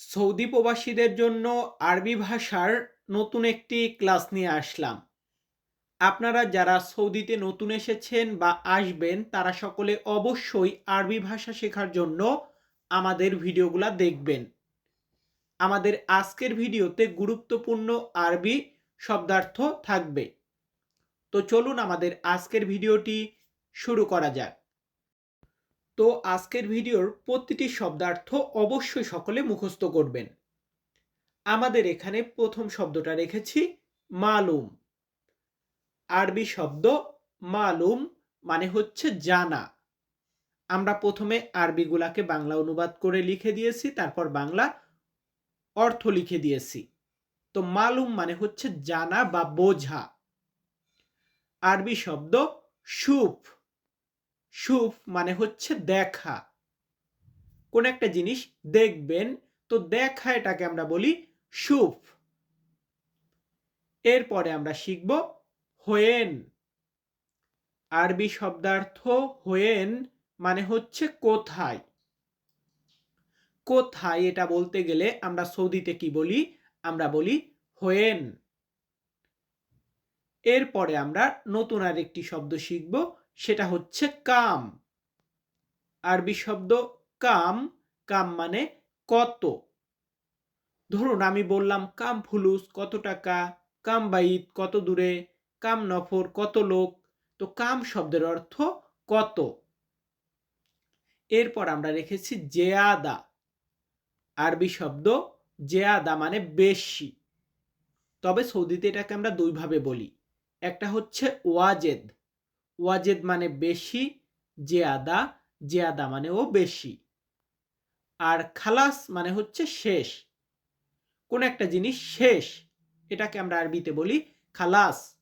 Saudi প্রবাসীদের জন্য আরবি ভাষার নতুন একটি ক্লাস নিয়ে আসলাম। আপনারা যারা সৌদিতে নতুন এসেছেন বা আসবেন, তারা সকলে অবশ্যই আরবি ভাষা শেখার জন্য আমাদের ভিডিওগুলো দেখবেন। আমাদের আজকের ভিডিওতে গুরুত্বপূর্ণ আরবি শব্দার্থ থাকবে। তো চলুন আমাদের আজকের ভিডিওটি শুরু করা যাক। তো আজকের ভিডিওর প্রতিটি শব্দার্থ অবশ্যই সকলে মুখস্থ করবেন। আমাদের এখানে প্রথম শব্দটা রেখেছি, মালুম। আরবি শব্দ মালুম মানে হচ্ছে জানা। আমরা প্রথমে আরবিগুলাকে বাংলা অনুবাদ করে লিখে দিয়েছি, তারপর বাংলা অর্থ লিখে দিয়েছি। তো মালুম মানে হচ্ছে জানা বা বোঝা। আরবি শব্দ সুফ। সুফ মানে হচ্ছে দেখা। কোন একটা জিনিস দেখবেন, তো দেখা এটাকে আমরা বলি সুফ এরপরে আমরা শিখব হোয়েন। আরবি শব্দার্থ হোয়েন মানে হচ্ছে কোথায়? কোথায় এটা বলতে গেলে আমরা সৌদিতে কি বলি? আমরা বলি হোয়েন। এরপরে আমরা নতুন আরেকটি শব্দ শিখব সেটা হচ্ছে কাম। আরবি শব্দ কাম কাম মানে কত। ধরুন আমি বললাম, কাম ফুলুস, কত টাকা, কাম বাইত, কত দূরে, কাম নফর, কত লোক। তো কাম শব্দের অর্থ কত। এরপর আমরা রেখেছি জেয়াদা। আরবি শব্দ জেয়াদা মানে বেশি। তবে সৌদিতে এটাকে আমরা দুইভাবে বলি। একটা হচ্ছে ওয়াজেদ ওয়াজেদ মানে বেশি, জেয়াদা জেয়াদা মানে ও বেশি। আর খালাস মানে হচ্ছে শেষ। কোন একটা জিনিস শেষ, এটাকে আমরা আরবিতে বলি খালাস।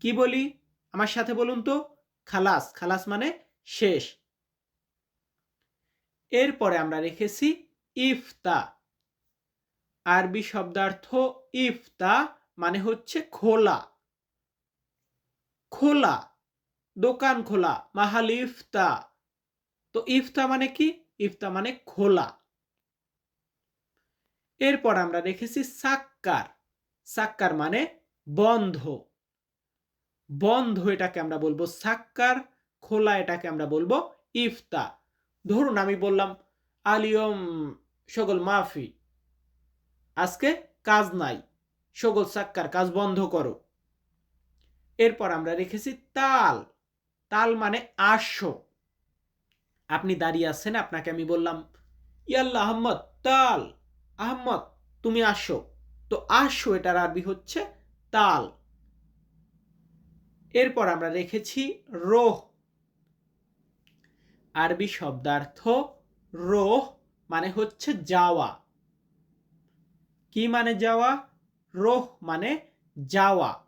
কি বলি? আমার সাথে বলুন তো, খালাস। খালাস মানে শেষ। এরপরে আমরা রেখেছি ইফতা। আরবি শব্দার্থ ইফতা মানে হচ্ছে খোলা। খোলা, দোকান খোলা, মাহাল ইফতা। তো ইফতা মানে কি? ইফতা মানে খোলা। এরপর আমরা রেখেছি সাক্কার। সাক্কার মানে বন্ধ। বন্ধ এটাকে আমরা বলব সাক্কার, খোলা এটাকে আমরা বলব ইফতা। ধরুন আমি বললাম, আলিয়ম, সগল মাফি, আজকে কাজ নাই, সগল সাক্কার কাজ বন্ধ করো। এরপর আমরা রেখেছি তাল। তাল মানে আসো। আপনি দাঁড়িয়ে আছেন, আপনাকে আমি বললাম, ইয়াল্লা আহম্মদ, তাল। আহম্মদ, তুমি আসো। তো আসো এটার আরবি হচ্ছে তাল। এরপর আমরা রেখেছি রোহ। আরবি শব্দার্থ রোহ মানে হচ্ছে যাওয়া। কি মানে যাওয়া? রোহ মানে যাওয়া।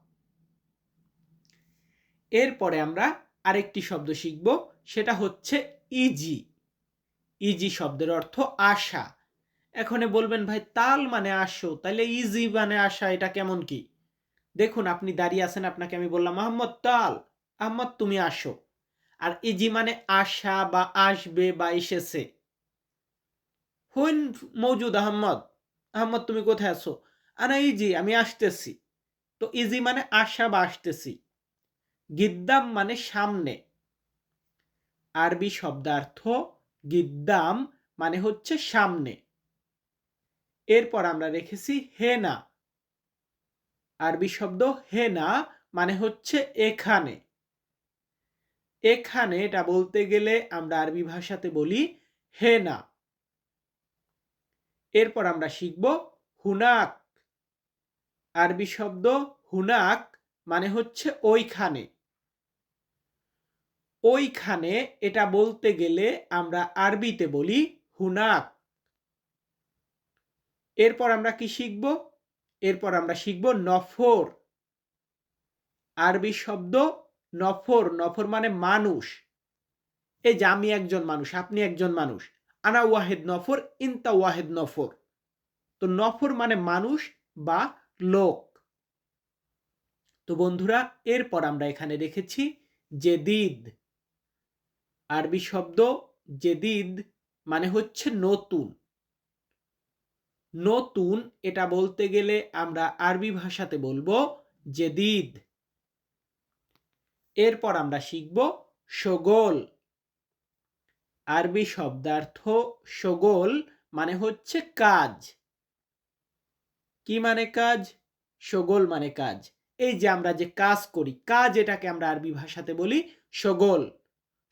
এরপরে আমরা আরেকটি শব্দ শিখব, সেটা হচ্ছে ইজি ইজি শব্দের অর্থ আশা। এখানে বলবেন, ভাই, তাল মানে আসো তাহলে ইজি মানে আশা, এটা কেমন কি? দেখুন, আপনি দাঁড়িয়ে আছেন, আপনাকে আমি বললাম আহম্মদ তাল আহম্মদ তুমি আসো। আর ইজি মানে আশা বা আসবে বা এসেছে। হুইন মৌজুদ আহম্মদ আহম্মদ তুমি কোথায় আছো? আনা ইজি আমি আসতেছি। তো ইজি মানে আশা বা আসতেছি। গিদ্দাম মানে সামনে। আরবি শব্দার্থ গিদ্দাম মানে হচ্ছে সামনে। এরপর আমরা রেখেছি হেনা। আরবি শব্দ হেনা মানে হচ্ছে এখানে। এখানে এটা বলতে গেলে আমরা আরবি ভাষাতে বলি হেনা। এরপর আমরা শিখব হুনাক। আরবি শব্দ হুনাক মানে হচ্ছে ওইখানে। ওইখানে এটা বলতে গেলে আমরা আরবিতে বলি হুনাক এরপর আমরা কি শিখব? এরপর আমরা শিখব নফর। আরবি শব্দ নফর নফর মানে মানুষ। এই যে আমি একজন মানুষ, আপনি একজন মানুষ। আনা ওয়াহেদ নফর, ইনতা ওয়াহেদ নফর। তো নফর মানে মানুষ বা লোক। তো বন্ধুরা, এরপর আমরা এখানে রেখেছি জেদিদ। আরবি শব্দ জেদিদ মানে হচ্ছে নতুন। নতুন এটা বলতে গেলে আমরা আরবি ভাষাতে বলব জেদিদ। এরপর আমরা শিখব সগোল। আরবি শব্দার্থ সগোল মানে হচ্ছে কাজ। কি মানে কাজ? সগোল মানে কাজ। এই যে আমরা যে কাজ করি, কাজ এটাকে আমরা আরবি ভাষাতে বলি সগোল।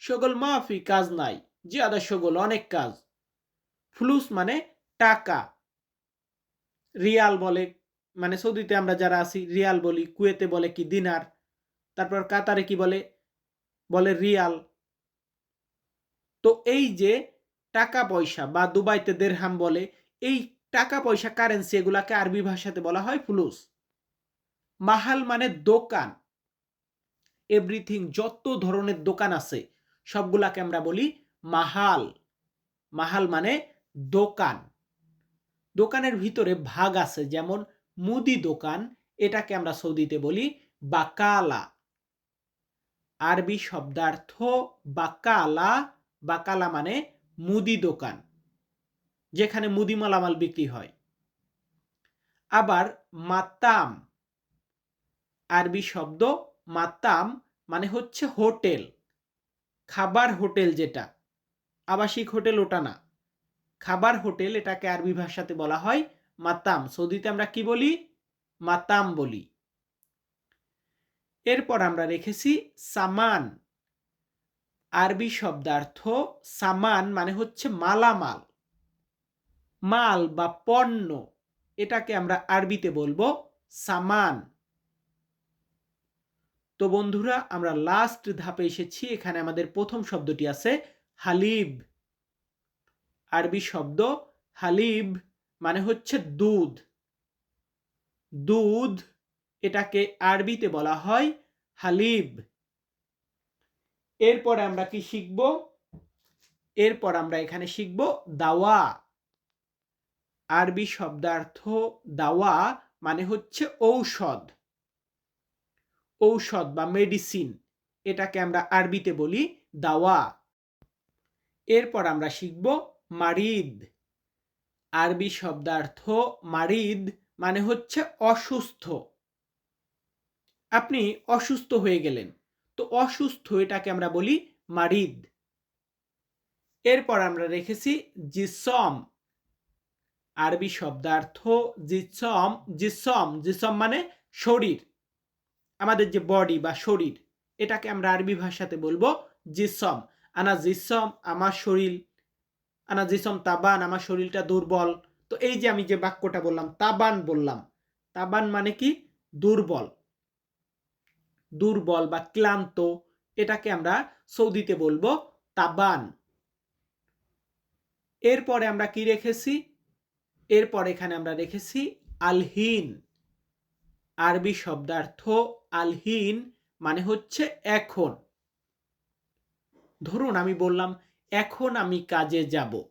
সগোল মাফি কাজ নাই জিয়াদা সগোল অনেক কাজ। ফ্লুস মানে টাকা। রিয়াল বলে মানে সৌদিতে আমরা যারা আছি, রিয়াল বলি, কুয়েতে বলে কি দিনার, তারপর কাতারে কি বলে বলে রিয়াল। তো এই যে টাকা পয়সা বা দুবাইতে দেড়হাম বলে, এই টাকা পয়সা কারেন্সি এগুলাকে আরবি ভাষাতে বলা হয় ফুলুস। মাহাল মানে দোকান। এভরিথিং, যত ধরনের দোকান আছে সবগুলাকে আমরা বলি মাহাল। মাহাল মানে দোকান। দোকানের ভিতরে ভাগ আছে, যেমন মুদি দোকান, এটাকে আমরা সৌদিতে বলি বাকালা। আরবি শব্দার্থ বাকালা বাকালা মানে মুদি দোকান, যেখানে মুদি মালামাল বিক্রি হয়। আবার মাতাম আরবি শব্দ মাতাম মানে হচ্ছে হোটেল। খাবার হোটেল যেটা, আবাসিক হোটেল ওটা না। খাবার হোটেল এটাকে আরবি ভাষাতে বলা হয় মাতাম। সৌদিতে আমরা কি বলি? মাতাম বলি। এরপর আমরা রেখেছি সামান। আরবি শব্দার্থ সামান মানে হচ্ছে মালামাল। মাল বা পণ্য, এটাকে আমরা আরবিতে বলব সামান। তো বন্ধুরা, আমরা লাস্ট ধাপে এসেছি। এখানে আমাদের প্রথম শব্দটি আছে হালিব। আরবি শব্দ হালিব মানে হচ্ছে দুধ। দুধ এটাকে আরবিতে বলা হয় হালিব। এরপরে আমরা কি শিখব? এরপর আমরা এখানে শিখব দাওয়া। আরবি শব্দার্থ দাওয়া মানে হচ্ছে ঔষধ। ঔষধ বা মেডিসিন এটাকে আমরা আরবিতে বলি দাওয়া। এরপর আমরা শিখব মারিদ। আরবি শব্দার্থ মারিদ মানে হচ্ছে অসুস্থ। আপনি অসুস্থ হয়ে গেলেন, তো অসুস্থ এটাকে আমরা বলি মারিদ। এরপর আমরা রেখেছি জিসম। আরবি শব্দার্থ জিসম জিসম জিসম মানে শরীর। আমাদের যে বডি বা শরীর, এটাকে আমরা আরবি ভাষাতে বলব জিসম। আনা জিসম আমার শরীর, আনা জিসম তাবান আমার শরীরটা দুর্বল। তো এই যে আমি যে বাক্যটা বললাম, তাবান বললাম, তাবান মানে কি? দুর্বল। দুর্বল বা ক্লান্ত, এটাকে আমরা সৌদিতে বলব তাবান। এরপরে আমরা কি রেখেছি? এরপর এখানে আমরা রেখেছি আলহিন। আরবি শব্দার্থ আলহীন মানে হচ্ছে এখন। ধরুন আমি বললাম, এখন আমি কাজে যাব।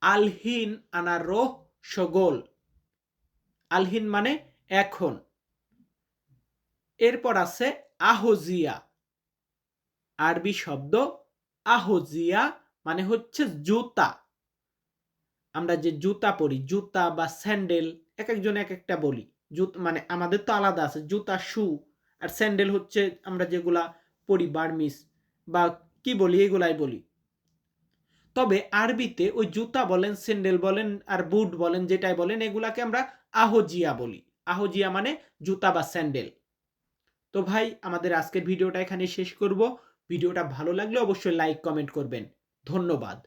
আলহীন আনার রোহ সগোল। আলহিন মানে এখন। এরপর আছে আহজিয়া। আরবি শব্দ আহজিয়া মানে হচ্ছে জুতা। আমরা যে জুতা পরি, জুতা বা স্যান্ডেল, এক একজন এক একটা বলি। জুত মানে আমাদের তো আলাদা আছে, জুতা, শু আর স্যান্ডেল হচ্ছে আমরা যেগুলা পরি বার্মিস বা কি বলি, এগুলাই বলি। তবে আরবিতে ওই জুতা বলেন, স্যান্ডেল বলেন আর বুট বলেন, যেটাই বলেন, এগুলাকে আমরা আহজিয়া বলি। আহজিয়া মানে জুতা বা স্যান্ডেল। তো ভাই, আমাদের আজকের ভিডিওটা এখানে শেষ করব। ভিডিওটা ভালো লাগলে অবশ্যই লাইক, কমেন্ট করবেন। ধন্যবাদ।